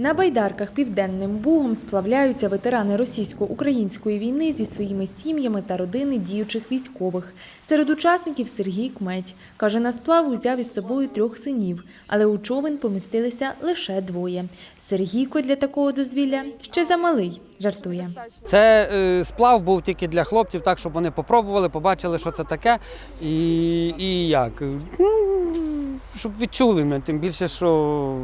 На байдарках Південним Бугом сплавляються ветерани російсько-української війни зі своїми сім'ями та родини діючих військових. Серед учасників Сергій Кметь. Каже, на сплав узяв із собою трьох синів, але у човен помістилися лише двоє. Сергійко для такого дозвілля ще замалий, жартує. Це е, сплав був тільки для хлопців, так щоб вони попробували, побачили, що це таке, і, і як. Ну, щоб відчули ми, тим більше, що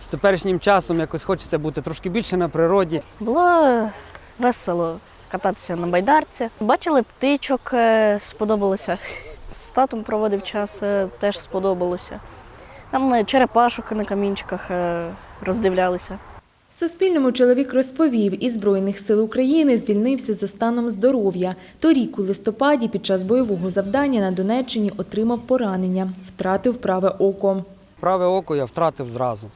з теперішнім часом якось хочеться бути трошки більше на природі. Було весело кататися на байдарці. Бачили птичок, е, сподобалося. З татом проводив час, е, теж сподобалося. Там е, черепашок на камінчиках роздивлялися. Суспільному чоловік розповів, із Збройних сил України звільнився за станом здоров'я. Торік у листопаді під час бойового завдання на Донеччині отримав поранення, втратив праве око. Праве око я втратив зразу.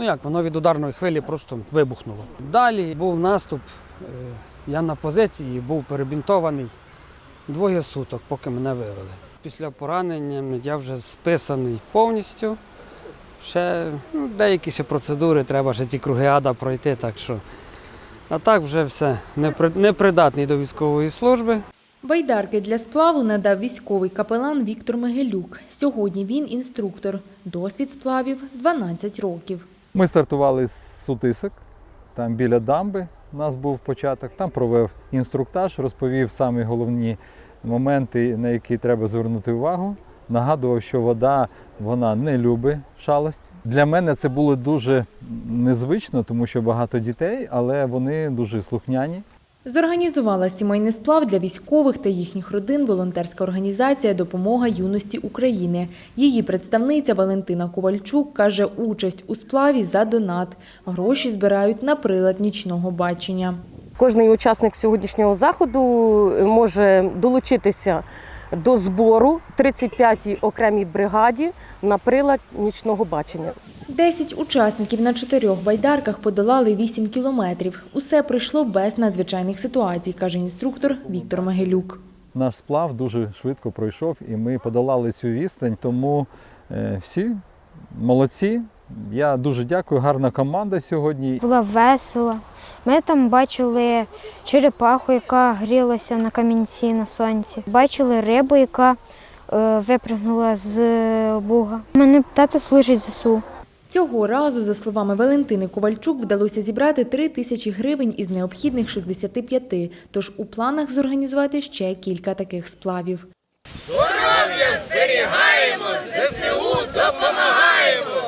Ну як, воно від ударної хвилі просто вибухнуло. Далі був наступ. е, Я на позиції був перебінтований двоє суток, поки мене вивели. Після поранення я вже списаний повністю. Ще ну, деякі ще процедури, треба ще ці круги ада пройти. Так що. А так вже все непри- непридатний до військової служби. Байдарки для сплаву надав військовий капелан Віктор Мегелюк. Сьогодні він інструктор. Досвід сплавів 12 років. Ми стартували з сутисок, там біля дамби у нас був початок. Там провів інструктаж, розповів самі головні моменти, на які треба звернути увагу. Нагадував, що вода вона не любить шалості. Для мене це було дуже незвично, тому що багато дітей, але вони дуже слухняні. Зорганізувала сімейний сплав для військових та їхніх родин волонтерська організація Допомога юності України. Її представниця Валентина Ковальчук каже, участь у сплаві за донат. Гроші збирають на прилад нічного бачення. Кожний учасник сьогоднішнього заходу може долучитися до збору 35-й окремій бригаді на прилад нічного бачення. Десять учасників на чотирьох байдарках подолали 8 кілометрів. Усе пройшло без надзвичайних ситуацій, каже інструктор Віктор Мегелюк. Наш сплав дуже швидко пройшов, і ми подолали цю відстань. Тому е, всі молодці. Я дуже дякую. Гарна команда сьогодні. Було весело. Ми там бачили черепаху, яка грілася на камінці на сонці. Бачили рибу, яка е, випрыгнула з е, буга. У мене тато служить ЗСУ. Цього разу, за словами Валентини Ковальчук, вдалося зібрати 3 тисячі гривень із необхідних 65, тож у планах зорганізувати ще кілька таких сплавів. Здоров'я зберігаємо, ЗСУ допомагаємо!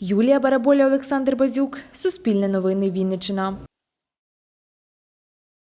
Юлія Бараболя, Олександр Базюк, Суспільне новини Вінниччина.